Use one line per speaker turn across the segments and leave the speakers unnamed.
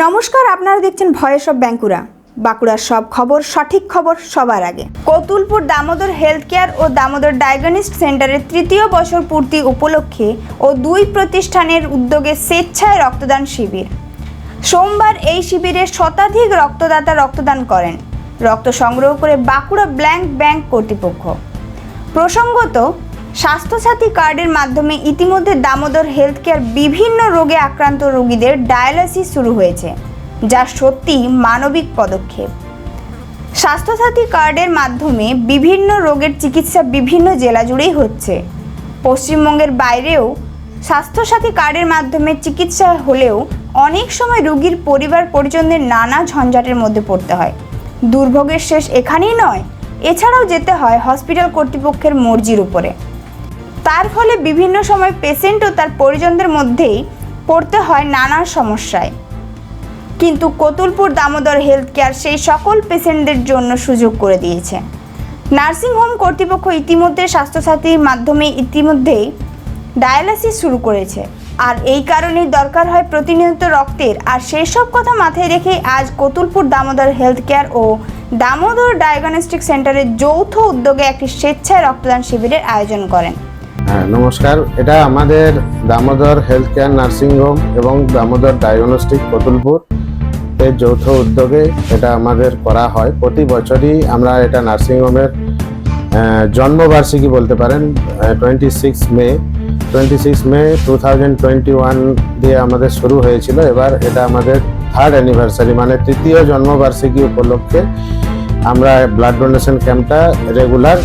নমস্কার, আপনারা দেখছেন ভয়েস অফ ব্যাঙ্কুরা। বাঁকুড়ার সব খবর, সঠিক খবর সবার আগে। কতুলপুর দামোদর হেলথ কেয়ার ও দামোদর ডায়াগনিস্ট সেন্টারের তৃতীয় বছর পূর্তি উপলক্ষে ও দুই প্রতিষ্ঠানের উদ্যোগে স্বেচ্ছায় রক্তদান শিবির। সোমবার এই শিবিরে শতাধিক রক্তদাতা রক্তদান করেন। রক্ত সংগ্রহ করে বাঁকুড়া ব্ল্যাঙ্ক ব্যাংক কর্তৃপক্ষ। প্রসঙ্গত স্বাস্থ্যসাথী কার্ডের মাধ্যমে ইতিমধ্যে দামোদর হেলথ কেয়ার বিভিন্ন রোগে আক্রান্ত রোগীদের ডায়ালিসিস শুরু হয়েছে, যা সত্যি মানবিক পদক্ষেপ। স্বাস্থ্যসাথী কার্ডের মাধ্যমে বিভিন্ন রোগের চিকিৎসা বিভিন্ন জেলা জুড়েই হচ্ছে। পশ্চিমবঙ্গের বাইরেও স্বাস্থ্যসাথী কার্ডের মাধ্যমে চিকিৎসা হলেও অনেক সময় রোগীর পরিবার পরিজনদের নানা ঝঞ্ঝাটের মধ্যে পড়তে হয়। দুর্ভোগের শেষ এখানেই নয়, এছাড়াও যেতে হয় হসপিটাল কর্তৃপক্ষের মর্জির উপরে। তার ফলে বিভিন্ন সময় পেশেন্ট ও তার পরিজনদের মধ্যেই পড়তে হয় নানা সমস্যায়। কিন্তু কতুলপুর দামোদর হেলথ কেয়ার সেই সকল পেশেন্টদের জন্য সুযোগ করে দিয়েছে। নার্সিংহোম কর্তৃপক্ষ ইতিমধ্যে স্বাস্থ্যসাথীর মাধ্যমে ইতিমধ্যেই ডায়ালিসিস শুরু করেছে। আর এই কারণেই দরকার হয় প্রতিনিয়ত রক্তের। আর সেই সব কথা মাথায় রেখে আজ কতুলপুর দামোদর হেলথ কেয়ার ও দামোদর ডায়াগনস্টিক সেন্টারের যৌথ উদ্যোগে একটি স্বেচ্ছায় রক্তদান শিবিরের আয়োজন করেন।
হ্যাঁ নমস্কার। এটা আমাদের দামোদর হেলথ কেয়ার নার্সিংহোম এবং দামোদর ডায়াগনস্টিক কতুলপুর। এর যৌথ উদ্যোগে এটা আমাদের করা হয়। প্রতি বছরই আমরা এটা নার্সিংহোমের আহ, জন্মবার্ষিকী বলতে পারেন twenty six May twenty six May two thousand twenty one দিয়ে আমাদের শুরু হয়েছিল। এবার এটা আমাদের থার্ড অ্যানিভার্সারি মানে তৃতীয় জন্মবার্ষিকী উপলক্ষে আমরা ব্লাড ডোনেশন ক্যাম্পটা রেগুলার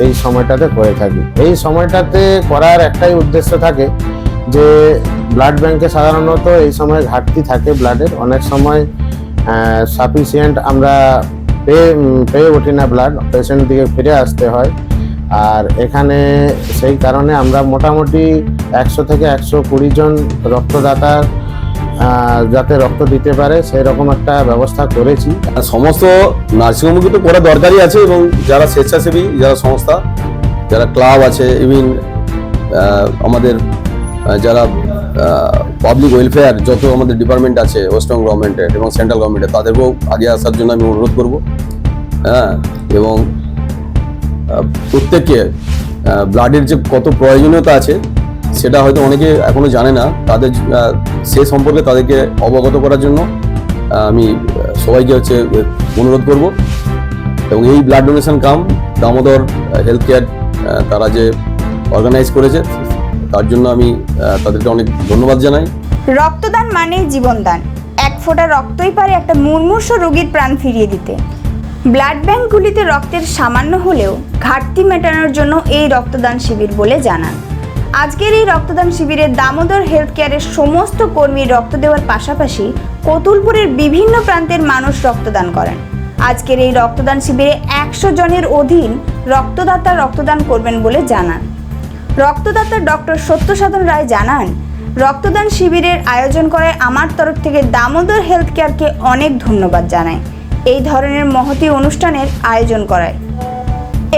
এই সময়টাতে করে থাকি। এই সময়টাতে করার একটাই উদ্দেশ্য থাকে যে ব্লাড ব্যাংকে সাধারণত এই সময় ঘাটতি থাকে ব্লাডের অনেক সময় সাফিসিয়েন্ট আমরা পেয়ে পেয়ে উঠি না ব্লাড পেশেন্ট দিকে ফিরে আসতে হয়। আর এখানে সেই কারণে আমরা মোটামুটি একশো থেকে একশো কুড়ি জন রক্তদাতার আহ, যাতে রক্ত দিতে পারে সেই রকম একটা ব্যবস্থা করেছি।
সমস্ত নার্সিংহোমকে তো করা দরকারই আছে এবং যারা স্বেচ্ছাসেবী, যারা সংস্থা, যারা ক্লাব আছে ইভিন আমাদের যারা পাবলিক ওয়েলফেয়ার যত আমাদের ডিপার্টমেন্ট আছে ওয়েস্টার্ন গভর্নমেন্টের এবং সেন্ট্রাল গভর্নমেন্টের তাদেরকেও আগে আসার জন্য আমি অনুরোধ করব। হ্যাঁ এবং প্রত্যেককে ব্লাডের যে কত প্রয়োজনীয়তা আছে সেটা হয়তো অনেকে এখনও জানে না। তাদের সে সম্পর্কে তাদেরকে অবগত করার জন্য আমি সবাইকে হচ্ছে অনুরোধ করব। এবং এই blood donation camp Damodar health care তারা যে অর্গানাইজ করেছে, তার জন্য আমি তাদেরকে অনেক ধন্যবাদ জানাই।
রক্তদান মানেই জীবনদান। এক ফোঁটা রক্তই পারে একটা মুমূর্ষ রোগীর প্রাণ ফিরিয়ে দিতে। ব্লাড ব্যাংকগুলিতে রক্তের সামান্য হলেও ঘাটতি মেটানোর জন্য এই রক্তদান শিবির বলে জানান। আজকের এই রক্তদান শিবিরে দামোদর হেলথ কেয়ারের সমস্ত কর্মী রক্ত দেওয়ার পাশাপাশি কতুলপুরের বিভিন্ন প্রান্তের মানুষ রক্তদান করেন। আজকের এই রক্তদান শিবিরে একশো জনের অধীন রক্তদাতা রক্তদান করবেন বলে জানান। রক্তদাতা ডক্টর সত্যসাধন রায় জানান, রক্তদান শিবিরের আয়োজন করায় আমার তরফ থেকে দামোদর হেলথ কেয়ারকে অনেক ধন্যবাদ জানায়। এই ধরনের মহতি অনুষ্ঠানের আয়োজন করায়।